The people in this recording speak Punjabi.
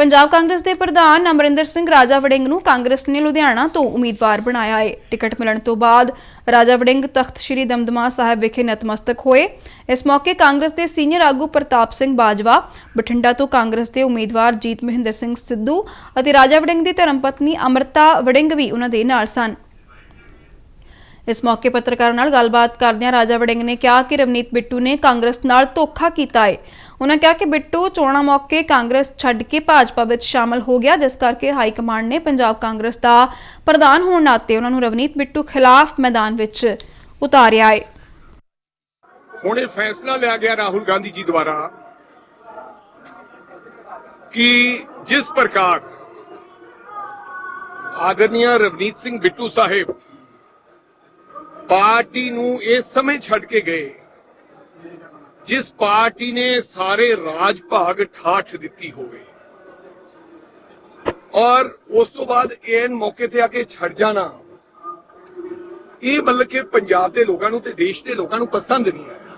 ਪੰਜਾਬ ਕਾਂਗਰਸ ਦੇ ਪ੍ਰਧਾਨ ਅਮਰਿੰਦਰ ਸਿੰਘ ਰਾਜਾ ਵੜਿੰਗ ਨੂੰ ਕਾਂਗਰਸ ਨੇ ਲੁਧਿਆਣਾ ਤੋਂ ਉਮੀਦਵਾਰ ਬਣਾਇਆ ਹੈ ਟਿਕਟ ਮਿਲਣ ਤੋਂ ਬਾਅਦ ਰਾਜਾ ਵੜਿੰਗ ਤਖਤ ਸ੍ਰੀ ਦਮਦਮਾ ਸਾਹਿਬ ਵਿਖੇ ਨਤਮਸਤਕ ਹੋਏ। ਇਸ ਮੌਕੇ ਕਾਂਗਰਸ ਦੇ ਸੀਨੀਅਰ ਆਗੂ ਪ੍ਰਤਾਪ ਸਿੰਘ ਬਾਜਵਾ, ਬਠਿੰਡਾ ਤੋਂ ਕਾਂਗਰਸ ਦੇ ਉਮੀਦਵਾਰ ਜੀਤ ਮਹਿੰਦਰ ਸਿੰਘ ਸਿੱਧੂ ਅਤੇ ਰਾਜਾ ਵੜਿੰਗ ਦੀ ਧਰਮ ਪਤਨੀ ਅਮਰਤਾ ਵੜਿੰਗ ਵੀ ਉਹਨਾਂ ਦੇ ਨਾਲ ਸਨ। ਇਸ ਮੌਕੇ ਪੱਤਰਕਾਰਾਂ ਨਾਲ ਗੱਲਬਾਤ ਕਰਦਿਆਂ ਰਾਜਾ ਵੜਿੰਗ ਨੇ ਕਿਹਾ ਕਿ ਰਵਨੀਤ ਬਿੱਟੂ ਨੇ ਕਾਂਗਰਸ ਨਾਲ ਧੋਖਾ ਕੀਤਾ ਹੈ ਉਹਨਾਂ ਕਿਹਾ ਕਿ ਬਿੱਟੂ ਚੋਣਾਂ ਮੌਕੇ ਕਾਂਗਰਸ ਛੱਡ ਕੇ ਭਾਜਪਾ ਵਿੱਚ ਸ਼ਾਮਲ ਹੋ ਗਿਆ, ਜਿਸ ਕਰਕੇ ਹਾਈ ਕਮਾਂਡ ਨੇ ਪੰਜਾਬ ਕਾਂਗਰਸ ਦਾ ਪ੍ਰਧਾਨ ਹੋਣ ਨਾਤੇ ਉਹਨਾਂ ਨੂੰ ਰਵਨੀਤ ਬਿੱਟੂ ਖਿਲਾਫ ਮੈਦਾਨ ਵਿੱਚ ਉਤਾਰਿਆ ਹੈ। ਹੁਣ ਇਹ ਫੈਸਲਾ ਲਿਆ ਗਿਆ ਰਾਹੁਲ ਗਾਂਧੀ ਜੀ ਦੁਆਰਾ ਕਿ ਜਿਸ ਪ੍ਰਕਾਰ ਆਦਰਨੀय ਰਵਨੀਤ ਸਿੰਘ ਬਿੱਟੂ ਸਾਹਿਬ ਪਾਰਟੀ ਨੂੰ ਇਸ ਸਮੇਂ ਛੱਡ ਕੇ ਗਏ ਜਿਸ ਪਾਰਟੀ ਨੇ ਸਾਰੇ ਰਾਜ ਭਾਗ ਠਾਠ ਦਿੱਤੀ ਹੋਵੇ। ਔਰ ਉਸ ਤੋਂ ਬਾਅਦ ਐਨ ਮੌਕੇ ਤੇ ਆ ਕੇ ਛੱਡ ਜਾਣਾ। ਇਹ ਮਤਲਬ ਕਿ ਪੰਜਾਬ ਦੇ ਲੋਕਾਂ ਨੂੰ ਤੇ ਦੇਸ਼ ਦੇ ਲੋਕਾਂ ਨੂੰ ਪਸੰਦ ਨਹੀਂ ਆਇਆ।